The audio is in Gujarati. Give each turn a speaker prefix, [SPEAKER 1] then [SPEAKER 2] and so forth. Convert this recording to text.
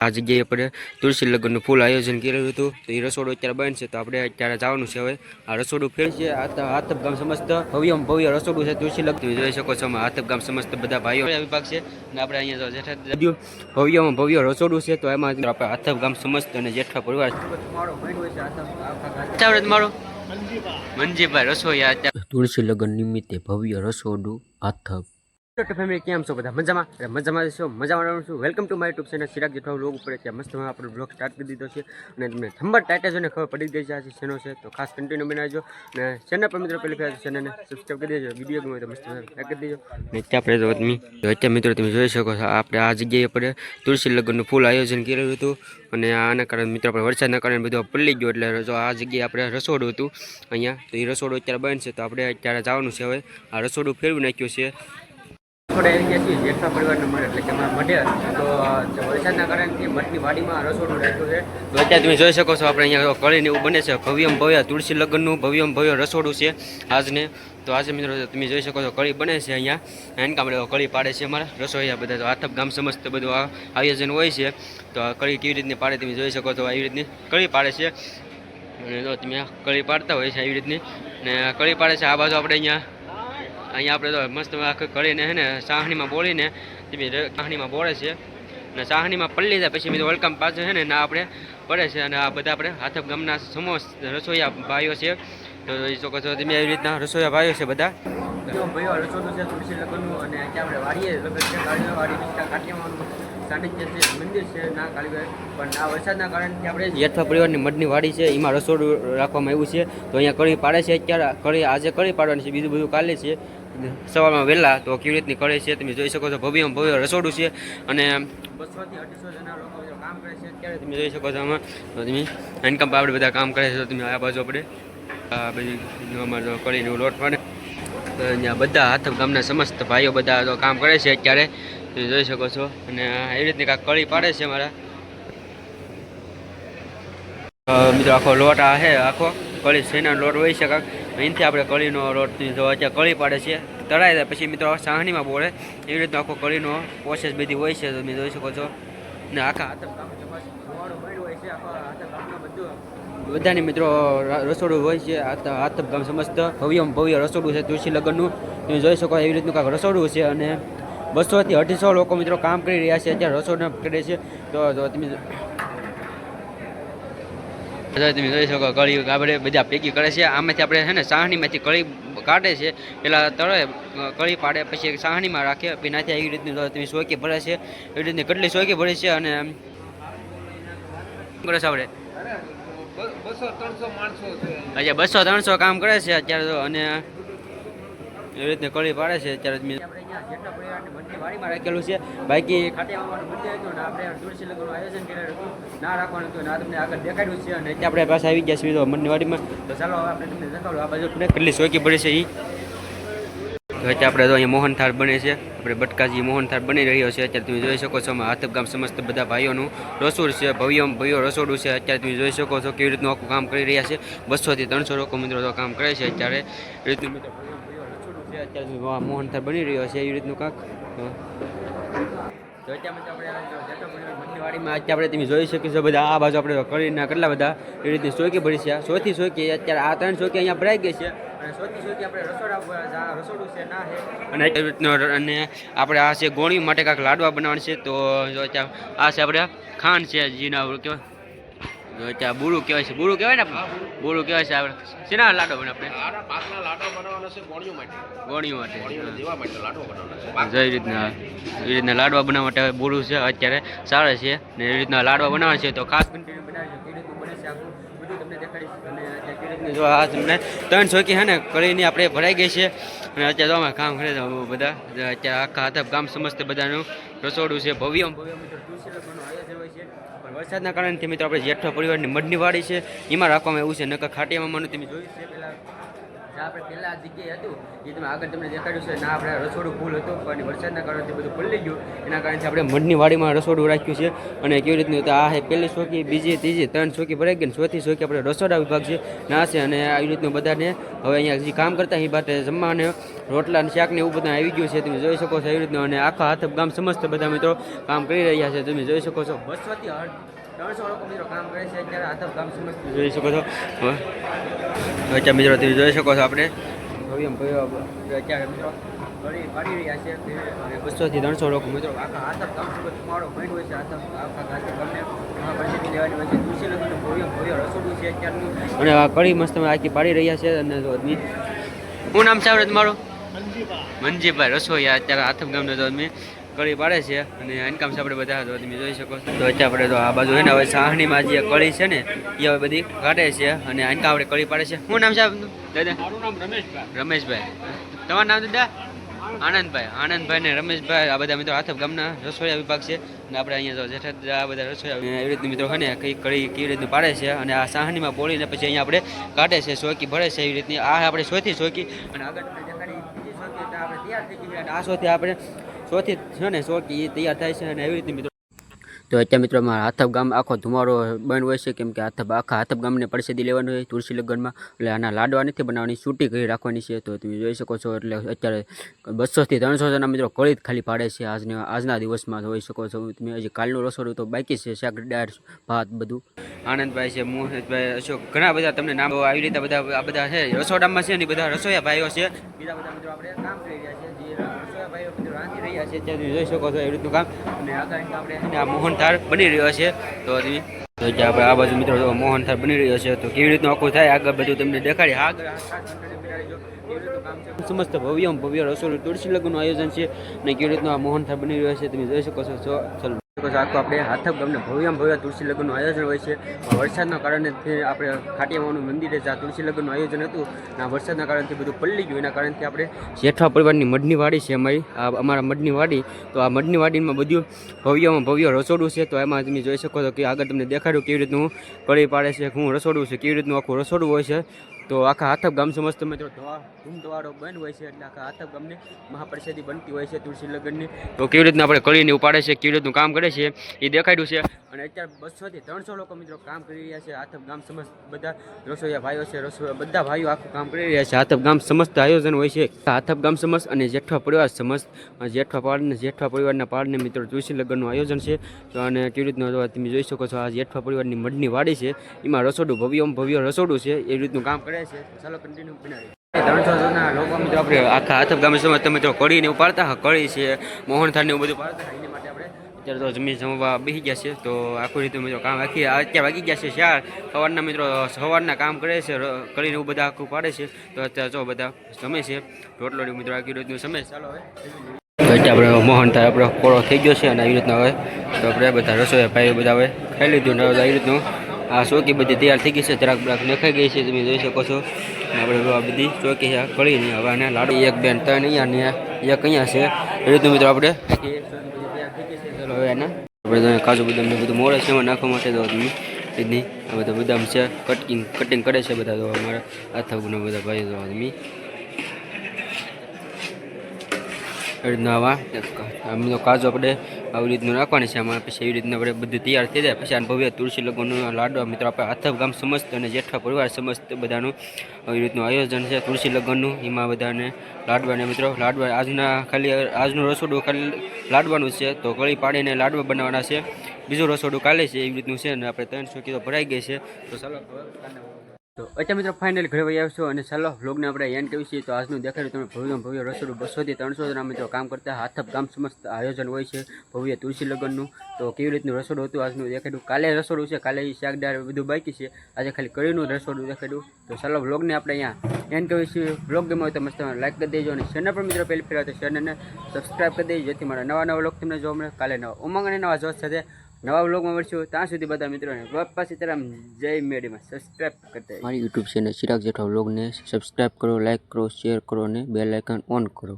[SPEAKER 1] આ જગ્યાએ આપણે તુલસી લગ્નનું ફૂલ આયોજન કર્યું હતું. તો એ રસોડું અત્યારે બનશે તો આપણે અત્યારે જવાનું છે હવે. આ રસોડું ફેર છે આ હાથબ ગામ સમસ્ત ભવ્યમ ભવ્ય રસોડું છે તુલસી લગ્ન જોઈ શકો છો હાથબ ગામ સમસ્ત બધા ભાઈઓ વિભાગ છે અને આપણે અહીંયા જેઠા ભવ્યમાં ભવ્ય રસોડું છે તો એમાં આપણે હાથબ ગામ સમસ્ત અને જેઠા પરિવાર મારો મંજીભાઈ. રસોઈયા તુલસી લગ્ન નિમિત્તે ભવ્ય રસોડું હાથબ તો ફેમિલી કેમ છો બધા? મજામાં? અરે મજામાં છો? મજામાં રહું છું. Welcome to my YouTube channel Chirag Jethwa blog ઉપર છે. મસ્ત આપણે બ્લોગ સ્ટાર્ટ કરી દીધો છે. અને તમને થંબર ટાઈટા જોઈને ખબર પડી ગઈ છે આ શેનો છે. તો ખાસ કન્ટિન્યુ બનાવજો અને ચેનલ પર મિત્રો પહેલી ફેર ચેનલને સબસ્ક્રાઈબ કરી દેજો. વીડિયો ગમે તો મસ્ત લાઈક કરી દેજો. અને આપણે જો તમે અત્યારે મિત્રો તમે જોઈ શકો છો, આપણે આ જગ્યાએ આપણે તુલસી લગ્નનું ફૂલ આયોજન કરેલું હતું. અને આના કારણે મિત્રો આપણે વરસાદના કારણે બધું પલળી ગયું. એટલે જો આ જગ્યાએ આપણે રસોડું હતું અહીંયા. તો એ રસોડું અત્યારે બંધ છે. તો આપણે અત્યારે જવાનું છે હવે. આ રસોડું ફેરવી નાખ્યું છે. થોડા છીએ જેઠા પરિવારનો મઢ એટલે કે મઢે તો વરસાદના કારણે મઠની વાડીમાં રસોડું રાખ્યું છે. તો અત્યારે તમે જોઈ શકો છો, આપણે અહીંયા કળીને એવું બને છે. ભવ્યમ ભવ્ય તુલસી લગ્નનું ભવ્યમ ભવ્ય રસોડું છે આજને. તો આજે મિત્રો, તમે જોઈ શકો છો, કળી બને છે અહીંયા. એન કામડે કળી પાડે છે અમારા રસોઈયા બધા. તો આથપ ગામ સમસ્ત બધું આ આયોજન હોય છે. તો આ કળી કેવી રીતની પાડે તમે જોઈ શકો છો, આવી રીતની કળી પાડે છે. અને જો તમે કળી પાડતા હોય છે, આવી રીતની. ને કળી પાડે છે, આ બાજુ આપણે અહીંયા અહીંયા આપણે તો મસ્ત આખું કરીને હે ને સાહણીમાં બોળીને તમે સાહણીમાં બોળે છે. અને સાહણીમાં પલ્લી જાય પછી બીજું વલકામ પાછું છે ને ના આપણે પડે છે અને આ બધા આપણે હાથપ ગામના સમોસ રસોઈયા ભાઈઓ છે. તો એ ચોક્કસ તમે એવી રીતના રસોઈયા ભાઈઓ છે બધા. ભાઈઓ રસોડું છે તુલસી લગ્નનું અને ત્યાં આપણે વાડીએ લગ્ન છે કાળીઓ વાડી સાનિધ્ય છે મંદિર છે ના કાળીભાઈ પણ આ વરસાદના કારણે આપણે યથા પરિવારની મઢની વાડી છે એમાં રસોડું રાખવામાં આવ્યું છે. તો અહીંયા કળી પાડે છે અત્યારે કળી આજે કળી પાડવાની છે બીજું બધું કાલે છે. સવારમાં વહેલા તો કેવી રીતની કરે છે તમે જોઈ શકો છો ભવ્યમાં ભવ્ય રસોડું છે અને બસોથી કામ કરે છે. અત્યારે તમે જોઈ શકો છો આમાં. તમે ઇન્કમ આપણે બધા કામ કરે છે. તમે આ બાજુ આપણે અમારે જો લોટ પડે. અહીંયા બધા હાથ ગામના સમસ્ત ભાઈઓ બધા તો કામ કરે છે અત્યારે. તમે જોઈ શકો છો. અને એવી રીતની કાંઈક કળી પાડે છે મારા મિત્રો આખો લોટ આ છે આખો કળી શેના લોટ હોય છે કાંક. અહીંથી આપણે કળીનો લોટ જો અત્યારે કળી પાડે છે, તળાય જાય. પછી મિત્રો સાહણીમાં બોળે. એવી રીતનો આખો કળીનો પ્રોસેસ બધી હોય છે, તમે જોઈ શકો છો. ને આખા બધાની મિત્રો રસોડું હોય છે, હાથ ગામ સમસ્ત. ભવ્યમ ભવ્ય રસોડું છે, તુલસી લગ્નનું. તમે જોઈ શકો એવી રીતનું કાંઈક રસોડું છે અને બસોથી અઢીસો લોકો મિત્રો કામ કરી રહ્યા છે, અત્યારે રસોડા કરે છે. તો તમે તમે જોઈ શકો કળી આપણે બધા ભેગી કરે છે. આમાંથી આપણે છે ને સાહણીમાંથી કળી કાઢે છે. પેલા તળે કળી પાડે, પછી સાહણીમાં રાખે. પછી નાથી એવી રીતની તમે સોયકી ભરે છે. એવી રીતની કેટલી સોયકી ભરે છે અને કરે છે આપણે. અચ્છા બસો ત્રણસો કામ કરે છે અત્યારે અને એવી રીતની કળી પાડે છે. અત્યારે વાડીમાં રાખેલું છે. બાકી ખાટિયાવાડ મંદિર હતું ને આપણે તુલસી લગ્નનું આયોજન કરેલું હતું. ના રાખવાનું હતું ને તમને આગળ દેખાડ્યું છે અને આપણે પાસે આવી ગયા છીએ તો મનની વાડીમાં. તો ચાલો આપણે તમને દેખાડું. આ બાજુ કેટલી સોયકી પડે છે એ તો અત્યારે આપણે તો અહીંયા મોહનથાળ બને છે. આપણે બટકાજી મોહનથાળ બની રહ્યો છે. અત્યારે તમે જોઈ શકો છો હાથબ ગામ સમસ્ત બધા ભાઈઓનું રસોડ છે. ભવ્ય ભવ્ય રસોડું છે. અત્યારે તમે જોઈ શકો છો કેવી રીતનું આખું કામ કરી રહ્યા છે. બસોથી ત્રણસો લોકો મિત્રો તો કામ કરે છે. અત્યારે રીતનું મિત્રો અત્યારે મોહન મોહનથાળ બની રહ્યો છે. એવી રીતનું કાંક તો અત્યારે આપણે તમે જોઈ શકીએ છો બધા, આ બાજુ આપણે કરીને કેટલા બધા એ રીતની સોયકી ભરી સોથી સોયકી અત્યારે આ ત્રણ સોયકી અહીંયા ભરાઈ ગઈ છે સોથી સોયકી આપણે રસોડા છે, ના છે. અને એ રીતનો અને આપણે આ છે ગોળી માટે કાંઈક લાડવા બનાવવાનું છે. તો જો આ છે આપણે ખાંડ છે, જીના કેવાય અત્યારે બુરું કહેવાય છે. બુરું કહેવાય ને બુરું. કહેવાય છે આપણે. શેના લાડો બને આપણે?
[SPEAKER 2] પાકના લાડો બનાવવાના છે ગોળીઓ માટે.
[SPEAKER 1] ગોળીઓ માટે
[SPEAKER 2] દેવા માટે લાડો બનાવવાના છે.
[SPEAKER 1] જે રીતના. એ રીતના લાડવા બનાવવા માટે બુરુ છે અત્યારે સારા છે. ને એ રીતના લાડવા બનાવવા છે તો ખાસ કન્ટિન્યુ બનાવજો કેવી રીતનું બને છે આખું? બધું તમને દેખાડીશ. અને જો આ તમને ત્રણ ચોકી હે ને કળીની આપણે ભરાઈ ગઈ છે. અને અત્યારે અમે કામ કરે છે બધા. અત્યારે આખા હતા ગામ સમસ્ત બધાનું રસોડું છે ભવ્ય મિત્રો છે વરસાદના કારણે મિત્રો આપણે જેઠવા પરિવારની મઢની વાડી છે. એમાં રાખવામાં એવું છે, નકર ખાટિયામાં મને તમે જોયું છે પેલા. આપણે પહેલા જગ્યાએ હતું એ તમે આગળ તમને દેખાડ્યું છે, ના આપણે રસોડું ફૂલ હતું, પણ વરસાદના કારણે બધું ખુલ્લી ગયું. એના કારણે આપણે મઢની વાડીમાં રસોડું રાખ્યું છે. અને કેવી રીતનું તો આ પહેલી ચોકી, બીજી, ત્રીજી, ત્રણ ચોકી ભરાઈ ગઈ ચોથી ચોકી આપણે રસોડા વિભાગ છે, ના છે અને આવી રીતનું બધાને હવે અહીંયા જે કામ કરતા એ બાટે જમવાને રોટલા અને શાકને એવું બધું આવી ગયું છે તમે જોઈ શકો છો એવી રીતના. અને આખા હાથ ગામ સમસ્ત બધા મિત્રો કામ કરી રહ્યા છે તમે જોઈ શકો છો. બસોથી ત્રણસો લોકો મિત્રો કામ કરે છે અત્યારે હાથ ગામ સમસ્ત. જોઈ શકો છો. અચ્છા મિત્રો તમે જોઈ શકો છો આપણે. ભવ્યમ ભવ્ય અત્યારે મિત્રો પાડી રહ્યા છે અને બસોથી ત્રણસો લોકો મિત્રો આખા ગામ સમસ્ત મારો પોઈન્ટ હોય છે હાથ આખા હાથ ગામને લેવાની હોય છે. તુલસી લગ્ન ભવ્ય ભવ્ય રસોડું છે અત્યારનું. અને આ કળી મસ્ત આખી પાડી રહ્યા છે. અને શું નામ આપણે તમારું? મનજીભાઈ રસોઈયા અત્યારે આથમ ગામનો તો અમે કળી પાડે છે અને ઇન્કમ આપણે બધા તો તમે જોઈ શકો છો. તો અત્યારે આપણે તો આ બાજુ છે ને હવે સાહણીમાં જે કળી છે ને એ હવે બધી કાઢે છે અને ઇન્કમ આપણે કળી પાડે છે. શું નામ છે આપનું? દાદા?
[SPEAKER 2] મારું નામ રમેશભાઈ.
[SPEAKER 1] રમેશભાઈ. તમારું નામ દાદા? આનંદભાઈ. આનંદભાઈ. ને રમેશભાઈ આ બધા મિત્રો આથમ ગામના રસોઈયા વિભાગ છે અને આપણે અહીંયા તો જેઠા આ બધા રસોઈયા એવી રીતની મિત્રો છે ને કઈ કળી કેવી રીતનું પાડે છે અને આ સાહણીમાં બોળીને પછી અહીંયા આપણે કાઢે છે સોકી ભરે છે એવી રીતની. આ આપણે સોથી સોકી અને આગળ આ સોથી આપણે સોથી છે ને સોકી તૈયાર થાય છે અને એવી રીતે મિત્રો તો અત્યારે મિત્રો મારા હાથબ ગામ આખો ધુમાડો બંધ હોય છે, કેમ કે હાથબ આખા હાથબ ગામને પરસેદી લેવાનું હોય તુલસી લગ્નમાં. એટલે આના લાડવા નથી બનાવવાની છૂટી કરી રાખવાની છે. તો તમે જોઈ શકો છો, એટલે અત્યારે બસોથી ત્રણસો જણા મિત્રો કળી જ ખાલી પાડે છે આજના આજના દિવસમાં જોઈ શકો છો. તમે હજી કાલનું રસોડું તો બાકી છે, શાક, દાળ, ભાત બધું. આનંદભાઈ છે, મોહિતભાઈ, અશોક, ઘણા બધા તમને નામ. આવી રીતે બધા, આ બધા છે, રસોડામાં છે ને બધા રસોઈયા ભાઈઓ છે. બીજા બધા મિત્રો આપણે કામ કરી રહ્યા છે જે રસોઈયા ભાઈઓ મિત્રો રાંધી રહ્યા છે, ત્યાં જોઈ શકો છો એવી રીતનું કામ. અને આપણે આ મોહનથાળ બની રહ્યો છે, તો તમે જે આપણે આ બાજુ મિત્રો મોહનથાળ બની રહ્યો છે, તો કેવી રીતનું આખું થાય, આગળ બધું તમને દેખાડી. આગળ. સમસ્ત ભવ્ય ભવ્ય રસોડું તુલસી લગ્નનું આયોજન છે, અને કેવી રીતનું આ મોહનથાળ બની રહ્યો છે, તમે જોઈ શકો છો. જો ચલો આખું આપણે હાથક ગામને ભવ્યમ ભવ્ય તુલસી લગ્નનું આયોજન હોય છે. વરસાદના કારણે તે આપણે ખાટિયામાનું મંદિરે જ્યાં તુલસી લગ્નનું આયોજન હતું, આ વરસાદના કારણથી બધું પલળી ગયું. એના કારણથી આપણે જેઠવા પરિવારની મઢની વાડી છે અમારી. આ અમારા મઢની વાડી. તો આ મઢની વાડીમાં બધું ભવ્યમાં ભવ્ય રસોડું છે. તો એમાં તમે જોઈ શકો છો કે આગળ તમને દેખાડ્યું કેવી રીતનું કળી પાડે છે, હું રસોડું છે, કેવી રીતનું આખું રસોડું હોય છે. તો આખા હાથપ ગામ સમસ્ત મિત્રો ધોવા ધૂમધવાડો બંધ હોય છે એટલે આખા હાથપ ગામને મહાપરિષદી બનતી હોય છે તુલસી લગ્નની તો કેવી રીતના આપણે કળીને ઉપાડે છે, કેવી રીતનું કામ કરે છે, એ દેખાડ્યું છે. અને અત્યારે બસોથી ત્રણસો લોકો મિત્રો કામ કરી રહ્યા છે. આથબ ગામ સમસ્ત બધા રસોઈયા ભાઈઓ છે રસોઈ બધા ભાઈઓ આખું કામ કરી રહ્યા છે. આથબ ગામ સમસ્ત આયોજન હોય છે. હાથપ ગામ સમસ્ત અને જેઠવા પરિવાર સમસ્ત જેઠવા પાડને જેઠવા પરિવારના પાડને મિત્રો તુલસી લગ્નનું આયોજન છે. અને કેવી તમે જોઈ શકો છો, આ જેઠવા પરિવારની મઢની વાડી છે. એમાં રસોડું, ભવ્યમ ભવ્ય રસોડું છે. એ રીતનું કામ કરે છે. ચાલો કન્ટિન્યુ બનાવી ત્રણસો જણા લોકો મિત્રો આપણે આખા હાથપ ગામ સમસ્ત તમે મિત્રો કળીને ઉપાડતા કળી છે મોહન થાળને એવું બધું પાડતા એની માટે અત્યારે તો જમીન જમવા બેસી ગયા છે, તો આખું રીતે મિત્રો કામ આખી અત્યારે વાગી ગયા છે ચાર. સવારના મિત્રો સવારના કામ કરે છે કરીને એવું બધા આખું પાડે છે. તો અત્યારે જો બધા જમે છે. રોટલો મિત્રો આખી રીતનું સમય ચાલો હવે. તો આપણે મોહન થાય આપણે કોળો થઈ ગયો છે અને આવી રીતના હવે. તો આપણે બધા રસોઈ ભાઈ બધા હવે ખાઈ લીધું ને આવી રીતનું આ ચોકી બધી તૈયાર થઈ ગઈ છે. જરાક જરાક નખાઈ ગઈ છે, તમે જોઈ શકો છો. આપણે આ બધી ચોકી કરીને હવે આને લાડુ. એક બેન ત્રણ અહીંયા ને એક અહીંયા છે. એ રીતનું મિત્રો આપણે હવે એના. આપણે તમે કાજુ બદામ ને બધું મોડે છે, એમાં નાખવા માટે તો તમે રીતની આ બધા બદામ છે કટિંગ કટિંગ કરે છે બધા તો અમારા. હાથાગુના બધા ભાઈ તો આદમી રીતના આવા આમ તો કાજુ આપણે આવી રીતનું નાખવાની છે. આમાં પછી એવી રીતના આપણે બધું તૈયાર થઈ જાય. પછી આ ભવ્ય તુલસી લગ્નનું લાડવા મિત્રો આપણે આથબ ગામ સમસ્ત અને જેઠા પરિવાર સમસ્ત બધાનું આવી રીતનું આયોજન છે. તુલસી લગ્નનું, એમાં બધાને લાડવાને મિત્રો, લાડવા આજના ખાલી, આજનું રસોડું ખાલી લાડવાનું છે. તો કળી પાડીને લાડવા બનાવવાના છે. બીજું રસોડું કાલે છે એવી રીતનું છે અને આપણે ત્રણસો કિલો ભરાઈ ગઈ છે. તો ચાલો તો અત્યારે મિત્રો ફાઇનલ ઘરે વહી આવશો અને ચાલો વ્લોગને આપણે એન કરીએ છીએ. તો આજનું દેખાડ્યું તમે ભવ્ય ભવ્ય રસોડું બસોથી ત્રણસો જણા મિત્રો કામ કરતા હાથપ ગામ સમસ્ત આયોજન હોય છે ભવ્ય તુલસી લગ્નનું. તો કેવી રીતનું રસોડું હતું આજનું દેખાડ્યું કાલે રસોડું છે, કાલે શાકદાર બધું બાકી છે. આજે ખાલી કળીનું રસોડું દેખાડ્યું. તો ચાલો વ્લોગને આપણે અહીંયા એન કરીએ છીએ. વ્લોગ ગમે હોય તો મસ્ત લાઈક કરી દેજો અને ચેનલ પર મિત્રો પહેલી ફેર તો ચેનલને સબસ્ક્રાઈબ કરી દેજો. જેથી મારા નવા નવા વ્લોગ તમને જોવા મળે. કાલે નવા ઉમંગ અને નવા જોશ સાથે નવા બ્લોગમાં મળશું. ત્યાં સુધી બધા મિત્રોને પાસે તરફ જય મેડીમાં. સબસ્ક્રાઈબ કરતા મારી યુટ્યુબ ચેનલ ચિરાગ જેઠા બ્લોગને સબસ્ક્રાઈબ કરો લાઈક કરો શેર કરો અને બેલ આઇકન ઓન કરો.